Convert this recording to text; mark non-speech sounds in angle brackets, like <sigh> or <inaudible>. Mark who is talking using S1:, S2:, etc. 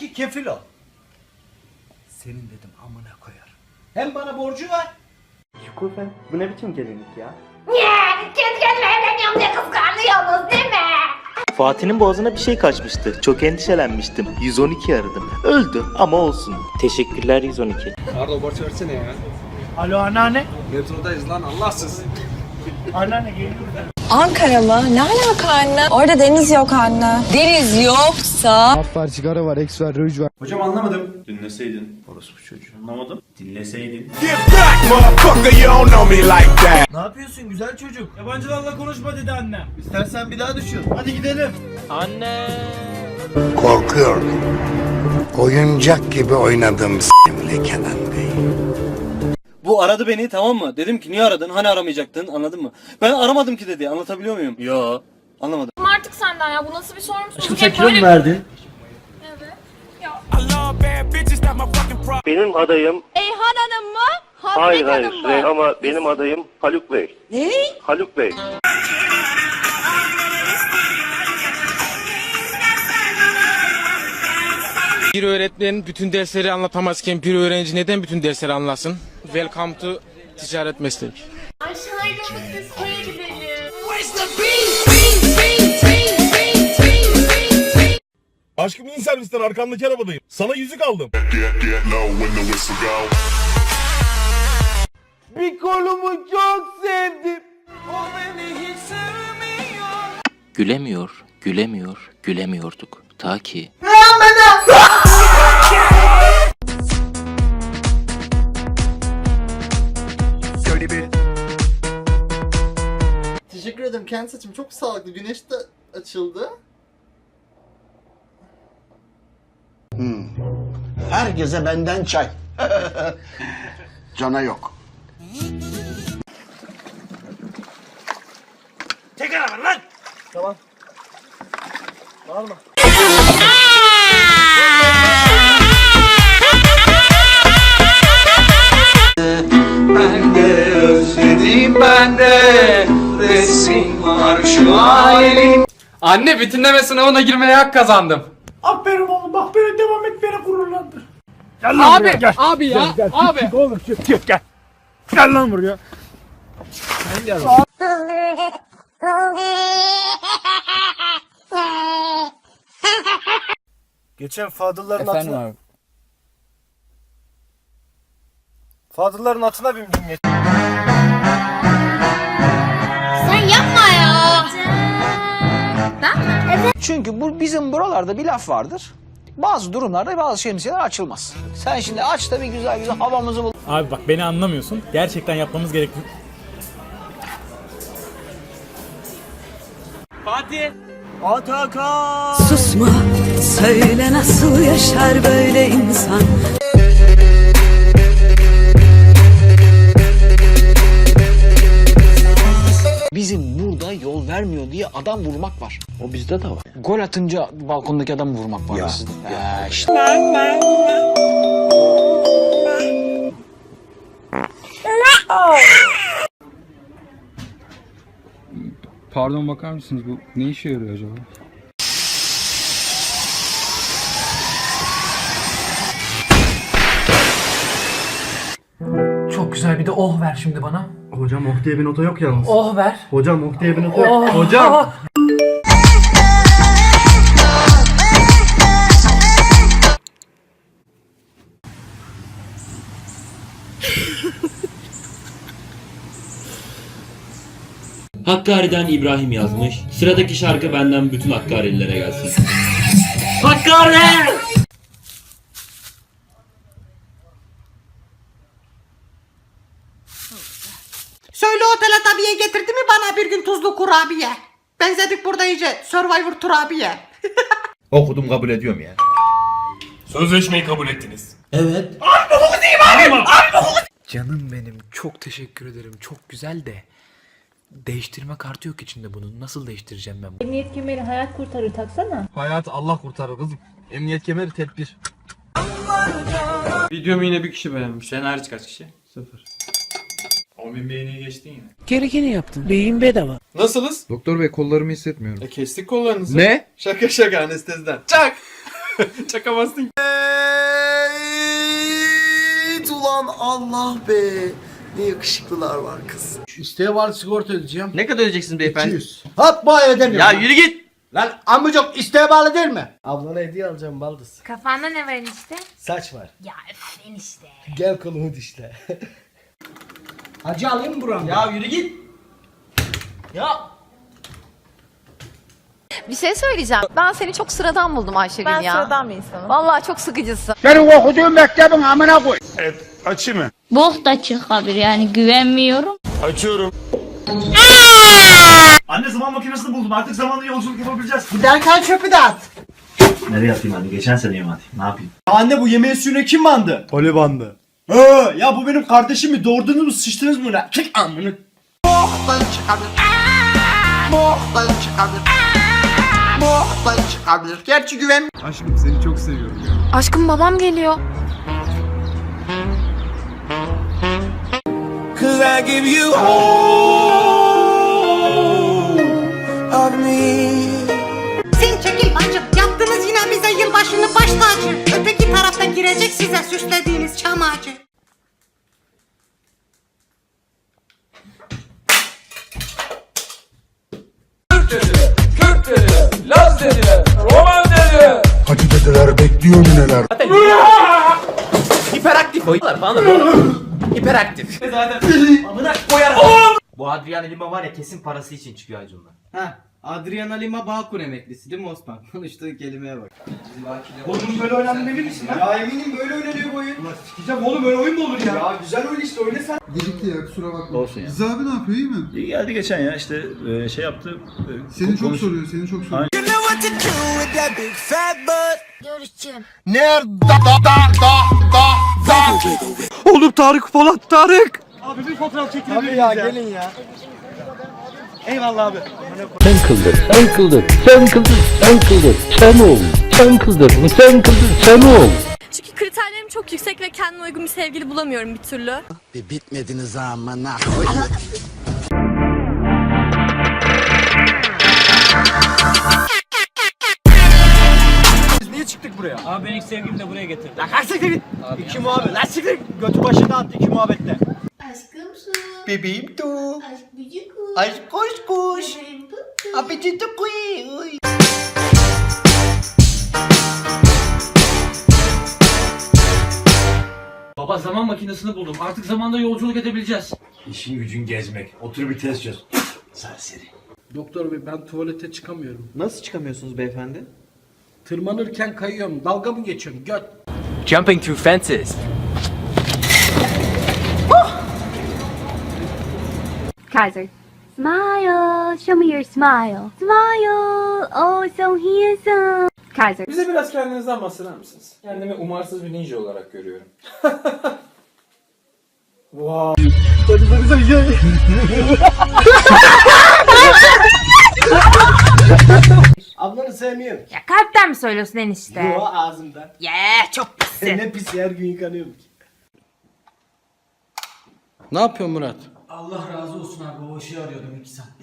S1: ki kefil ol. Senin dedim amına koyar. Hem bana borcu var.
S2: Şükufe bu ne biçim gelinlik ya?
S3: Kendi kendime evleniyorum diye kıskanıyorsunuz değil mi?
S4: Fatih'in boğazına bir şey kaçmıştı. Çok endişelenmiştim. 112 aradım. Öldü ama olsun. Teşekkürler 112.
S5: Arda borç versene ya.
S1: Alo anneanne.
S5: Metrodayız lan Allahsız.
S1: Anneanne geliyor.
S6: Ankara mı? Ne alaka anne? Orada deniz yok anne. Deniz yoksa...
S5: Hocam anlamadım.
S4: Dinleseydin. Orospu çocuğu. Anlamadım. Dinleseydin.
S1: Ne yapıyorsun güzel çocuk? Yabancılarla konuşma dedi annem. İstersen bir daha düşün. Hadi gidelim.
S7: Korkuyordum. Oyuncak gibi oynadım s**imle Kenan Bey.
S8: Bu aradı beni tamam mı? Dedim ki niye aradın? Hani aramayacaktın anladın mı? Ben aramadım ki dedi. Anlatabiliyor muyum? Yo. Anlamadım.
S3: Senden ya bu nasıl bir sorumsuzluk?
S1: Sen kilo mu verdin?
S3: Evet. Ya.
S4: Benim adayım
S3: Eyhan Hanım mı? Hasret
S4: hayır hayır
S3: Hanım mı?
S4: Ama benim adayım Haluk Bey. Ne? Haluk Bey.
S9: Bir öğretmen bütün dersleri anlatamazken bir öğrenci neden bütün dersleri anlasın? Welcome to ticaret meslek.
S3: Aşağı ayrıldık biz
S10: Aşkım in servisten arkandaki arabadayım. Sana yüzük aldım.
S1: Bir kolumu çok sevdim.
S11: Gülemiyor, gülemiyor, gülemiyorduk. Ta ki
S2: Teşekkür ederim. Kendi saçım çok sağlıklı. Güneş de açıldı.
S7: Herkese benden çay. <laughs> Cana yok.
S1: Tek araba lan.
S5: Anne bütünleme sınavına girmeye hak kazandım.
S1: Aferin oğlum bak böyle devam et beni gururlandır. Gel lan
S5: Abi,
S1: buraya gel.
S5: abi ya,
S1: Gel, gel.
S5: abi.
S1: Çık oğlum çık çık gel. Gel lan buraya. Sen gel. Geçen Fadılların
S5: Efendim
S1: atına...
S5: abi.
S1: Fadılların atına bindim ya.
S3: Sen yapma ya. Evet.
S2: Çünkü bu bizim buralarda bir laf vardır. Bazı durumlarda bazı şemsiyeler açılmaz. Sen şimdi aç da bir güzel güzel havamızı bul.
S10: Abi bak beni anlamıyorsun. Gerçekten yapmamız gerekli.
S1: Atakan.
S6: Susma, söyle nasıl yaşar böyle insan?
S2: Diye adam vurmak var. O bizde de var. Gol atınca balkondaki adam vurmak var ya. sizde. Ya işte.
S5: Pardon bakar mısınız bu ne işe yarıyor acaba?
S1: Çok güzel bir de oh ver şimdi bana.
S5: Hocam oh diye bir nota yok yalnız.
S1: Oh ver.
S5: Hocam oh diye bir nota yok. Hocam. <laughs>
S11: Hakkari'den İbrahim yazmış. Sıradaki şarkı benden bütün Hakkarililere gelsin. <laughs> Hakkari!
S6: Söyle o teletabiye getirdi mi bana bir gün tuzlu kurabiye? Benzedik burada iyice Survivor turabiye. <laughs>
S10: Okudum kabul ediyorum ya. Sözleşmeyi kabul ettiniz.
S1: Canım benim çok teşekkür ederim. Çok güzel de değiştirme kartı yok içinde bunun. Nasıl değiştireceğim ben bunu?
S3: Emniyet kemeri hayat kurtarır taksana.
S5: Hayat Allah kurtarır kızım. Emniyet kemeri tedbir. Videomu yine bir kişi beğenmiş. Sen hariç kaç kişi? Sıfır. 10 bin beğeniye geçtin ya.
S1: Gerekeni yaptım. Beyin bedava.
S5: Nasılız?
S10: Doktor bey kollarımı hissetmiyorum.
S5: E kestik kollarınızı.
S10: Ne?
S5: Şaka şaka anesteziden. Çak. <laughs> Çakamazsın ki.
S8: Ulan Allah be. Ne yakışıklılar var kız.
S7: İsteğe var sigorta ödeyeceğim.
S8: Ne kadar ödeyeceksin beyefendi?
S7: 200. Hop bu ay ödemiyorum.
S8: Ya yürü git.
S7: Lan amcık isteğe bağlı değil mi? Ablana hediye alacağım baldız.
S12: Kafanda ne var enişte?
S7: Saç var.
S12: Ya öf enişte.
S7: Gel kolumu dişle. <laughs> Hacı alayım mı buram?
S8: Ya yürü git. Ya.
S12: Bir şey söyleyeceğim. Ben seni çok sıradan buldum Ayşegül ya. Ben sıradan bir insanım. Vallahi çok sıkıcısın.
S7: Senin okuduğun mektebin amına koy.
S12: Boh da çıkabilir yani güvenmiyorum.
S4: Anne zaman makinesini buldum. Artık zamanla yolculuk yapabileceğiz.
S6: Giderken çöpü de at.
S4: Nereye atayım hadi? Geçen seneye mi atayım? Ne yapayım?
S8: Anne bu yemeğin suyuna kim bandı? Ali bandı. Ee, ya bu benim kardeşim mi? Doğurdunuz mu? Sıçtınız mı buna? Çık amını.
S6: Bohtan çıkabilir. Bohtan çıkabilir. Bohtan çıkabilir. Gerçi güven
S12: Aşkım babam geliyor.
S6: Sen çekil bacım. Yaptınız yine bize yılbaşını baş tacı. Öteki tarafta girecek size süslediğiniz
S7: dediler bekliyor neler.
S8: Hiperaktif oyunlar falan da Hiperaktif. Zaten amına koyarım. Bu Adrian Lima var ya kesin parası için çıkıyor Acun'la.
S13: Ha, Adriana Lima Bağkur emeklisi değil mi Osman? <laughs> Konuştuğu kelimeye bak.
S8: Oğlum böyle oynandığını emin misin lan?
S13: Ya eminim böyle oynanıyor bu oyun.
S8: Sikeceğim oğlum öyle oyun mu olur ya?
S13: Ya güzel oyun işte oyna sen.
S7: Gecikti ya kusura bakma.
S4: Olsun ya.
S7: Rıza abi ne yapıyor iyi mi?
S4: İyi geldi geçen ya işte e, şey yaptı. e,
S7: Seni çok soruyor seni çok soruyor.
S12: Görüşeceğim.
S7: Nerede da da da da da.
S8: Oğlum Tarık Polat Tarık. Abi bir fotoğraf çekelim Abi ya, gelin ya. Eyvallah abi.
S2: Sen kıldır, sen kıldır, sen kıldır, sen kıldır, sen ol. Sen kıldır, sen kıldır, sen ol.
S12: Çünkü kriterlerim çok yüksek ve kendime uygun bir sevgili bulamıyorum bir türlü.
S7: Bir bitmediniz amına.
S8: Niye Abi ben ilk sevgilimi de buraya getirdim. Lan kaç siktir git. İki muhabbet. Lan siktir git. Götü başına attı iki muhabbette.
S12: Aşkım su.
S8: Bebeğim tu.
S12: Aşk bücük.
S8: Aşk koş koş.
S12: Bebeğim pıpı.
S8: Apetito kuy.
S2: Baba zaman makinesini buldum. Artık zamanda yolculuk edebileceğiz.
S4: İşin gücün gezmek. Otur bir test çöz. Serseri.
S6: Doktor bey ben tuvalete çıkamıyorum.
S13: Nasıl çıkamıyorsunuz beyefendi?
S6: Tırmanırken kayıyorum. Dalga mı geçiyorum? Göt.
S8: Jumping through fences.
S12: Kaiser. Smile. Show me your smile. Smile. Oh so handsome. Kaiser.
S5: Bize biraz kendinizden bahseder misiniz? Kendimi umarsız bir ninja olarak görüyorum. <laughs>
S13: Ablanı <laughs> sevmiyorum.
S12: Ya kalpten mi söylüyorsun enişte?
S13: Yo ağzımdan.
S12: Yeah, çok pissin.
S13: ne pis her gün yıkanıyorum ki. Ne yapıyorsun Murat?
S6: Allah razı olsun abi. O işi arıyordum iki saattir.